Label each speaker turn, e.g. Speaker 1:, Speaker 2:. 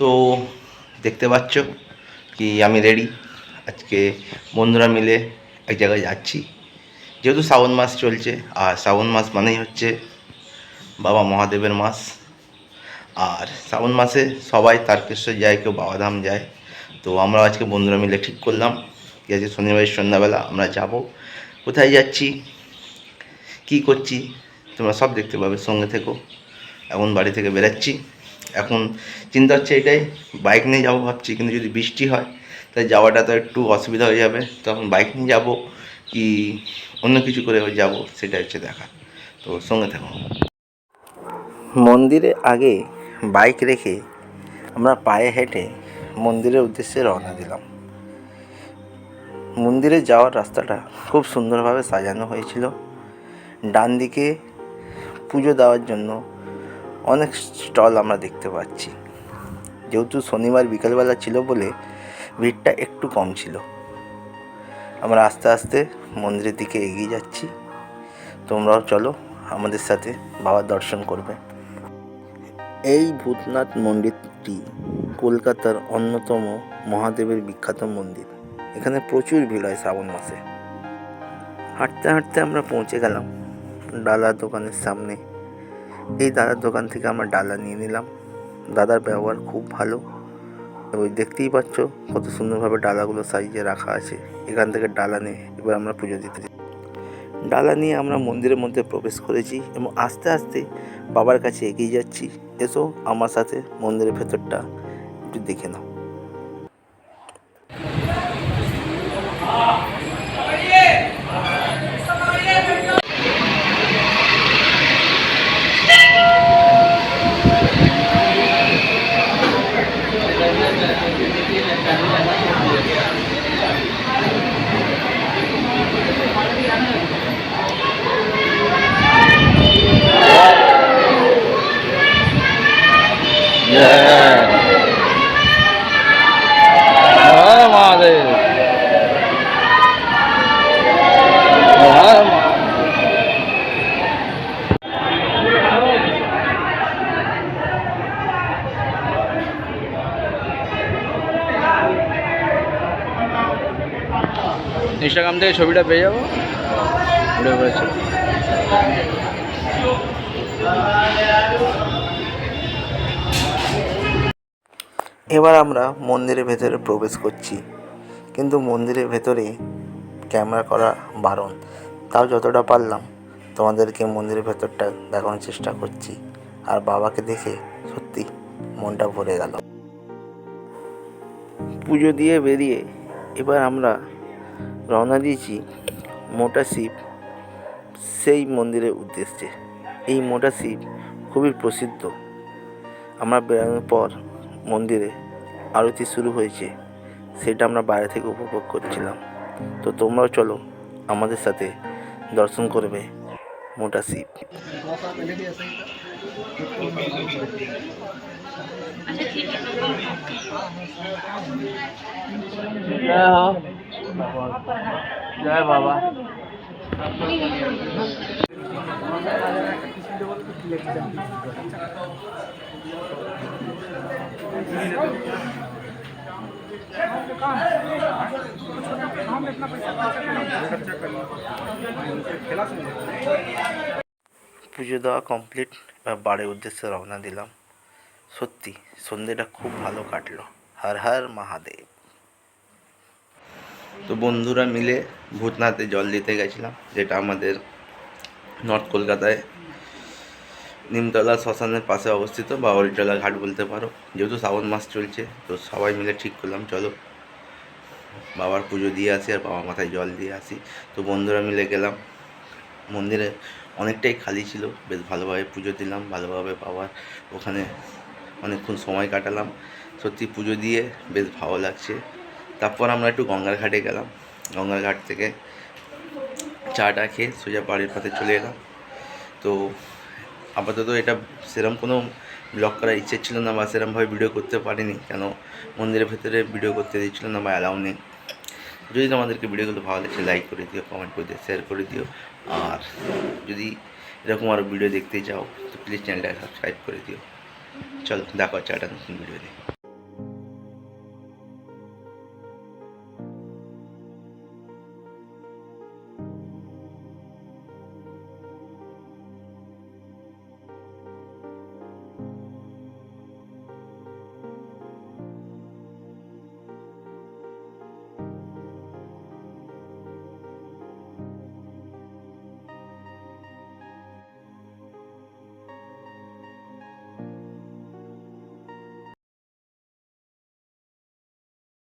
Speaker 1: তো দেখতে পাচ্ছ কি আমি রেডি আজকে বন্ধুরা মিলে এক জায়গায় যাচ্ছি। যেহেতু শ্রাবণ মাস চলছে, আর শ্রাবণ মাস মানেই হচ্ছে বাবা মহাদেবের মাস। আর শ্রাবণ মাসে সবাই তারকেশ্বর যায়, কেউ বাবাধাম যায়। তো আমরা আজকে বন্ধুরা মিলে ঠিক করলাম কি আজকে শনিবার, সন্ধ্যাবেলা আমরা যাব। কোথায় যাচ্ছি? কি করছি? তোমরা সব দেখতে পাবে, সঙ্গে থেকো। এখন বাড়ি থেকে বেরাচ্ছি। এখন চিন্তা হচ্ছে এটাই বাইক নিয়ে যাব ভাবছি, কিন্তু যদি বৃষ্টি হয় তাই যাওয়াটা তো একটু অসুবিধা হয়ে যাবে। তখন বাইক নিয়ে যাব কি অন্য কিছু করে যাব সেটা হচ্ছে দেখা। তো সঙ্গে থাকো। মন্দিরে আগে বাইক রেখে আমরা পায়ে হেঁটে মন্দিরের উদ্দেশ্যে রওনা দিলাম। মন্দিরে যাওয়ার রাস্তাটা খুব সুন্দরভাবে সাজানো হয়েছিল। ডান দিকে পুজো দেওয়ার জন্য অনেক স্টল আমরা দেখতে পাচ্ছি। যেহেতু শনিবার বিকালবেলা ছিল বলে ভিড়টা একটু কম ছিল। আমরা আস্তে আস্তে মন্দিরের দিকে এগিয়ে যাচ্ছি। তোমরাও চলো আমাদের সাথে বাবার দর্শন করবে। এই ভূতনাথ মন্দিরটি কলকাতার অন্যতম মহাদেবের বিখ্যাত মন্দির। এখানে প্রচুর ভিড় হয় শ্রাবণ মাসে। হাঁটতে হাঁটতে আমরা পৌঁছে গেলাম। ডালা দোকানের সামনে। এই দাদার দোকান থেকে আমরা ডালা নিয়ে নিলাম। দাদার ব্যবহার খুব ভালো। এবং দেখতেই পাচ্ছ কত সুন্দরভাবে ডালাগুলো সাইজে রাখা আছে। এখান থেকে ডালা নিয়ে এবার আমরা পুজো দিতে। ডালা নিয়ে আমরা মন্দিরের মধ্যে প্রবেশ করেছি এবং আস্তে আস্তে বাবার কাছে এগিয়ে যাচ্ছি। এসো আমার সাথে মন্দিরের ভেতরটা একটু দেখে নাও।
Speaker 2: ইনস্টাগ্রাম থেকে ছবিটা পেয়ে যাব। করেছে
Speaker 1: এবার আমরা মন্দিরের ভেতরে প্রবেশ করছি। কিন্তু মন্দিরের ভেতরে ক্যামেরা করা বারণ। তাও যতটা পারলাম, তোমাদেরকে মন্দিরের ভেতরটা দেখানোর চেষ্টা করছি। আর বাবাকে দেখে সত্যি মনটা ভরে গেল। পুজো দিয়ে বেরিয়ে এবার আমরা রওনা দিয়েছি মোটা শিব সেই মন্দিরের উদ্দেশ্যে। এই মোটা শিব খুবই প্রসিদ্ধ। আমরা বেরোনোর পর মন্দিরে আরতি শুরু হয়েছে সেটা আমরা বাইরে থেকে উপভোগ করছিলাম। তো তোমরাও চলো আমাদের সাথে দর্শন করবে মোটা শিব।
Speaker 2: হো জয় বাবা
Speaker 1: পুজো দেওয়া কমপ্লিট এবার বাড়ির উদ্দেশ্যে রওনা দিলাম। সত্যি, সন্ধেটা খুব ভালো কাটলো। হর হর মহাদেব। তো বন্ধুরা মিলে ভূতনাথে জল দিতে গেছিলাম, যেটা আমাদের নর্থ কলকাতায় নিমতলা শ্মশানের পাশে অবস্থিত বা অরিটলা ঘাট বলতে পারো। যেহেতু শ্রাবণ মাস চলছে, তো সবাই মিলে ঠিক করলাম, চলো বাবার পুজো দিয়ে আসি আর বাবার মাথায় জল দিয়ে আসি। তো বন্ধুরা মিলে গেলাম, মন্দিরে অনেকটাই খালি ছিল, বেশ ভালোভাবে পুজো দিলাম, ভালোভাবে বাবার ওখানে অনেকক্ষণ সময় কাটালাম। সত্যি পুজো দিয়ে বেশ ভালো লাগছে। তারপর আমরা একটু গঙ্গার ঘাটে গেলাম। গঙ্গার ঘাট থেকে চাটা খেয়ে সোজা বাড়ির পথে চলে এলাম। তো আপাতত এটা সেরকম কোনো ব্লগ করার ইচ্ছে ছিল না বা সেরকমভাবে ভিডিও করতে পারিনি, কেন মন্দিরের ভেতরে ভিডিও করতে দিচ্ছিল না বা অ্যালাউ নেই। যদি তোমাদেরকে ভিডিওগুলো ভালো লাগছে লাইক করে দিও কমেন্ট করে দিও শেয়ার করে দিও। আর যদি এরকম আরও ভিডিও দেখতে চাও, তো প্লিজ চ্যানেলটা সাবস্ক্রাইব করে দিও। চলো, দেখো একটা নতুন ভিডিও নিয়ে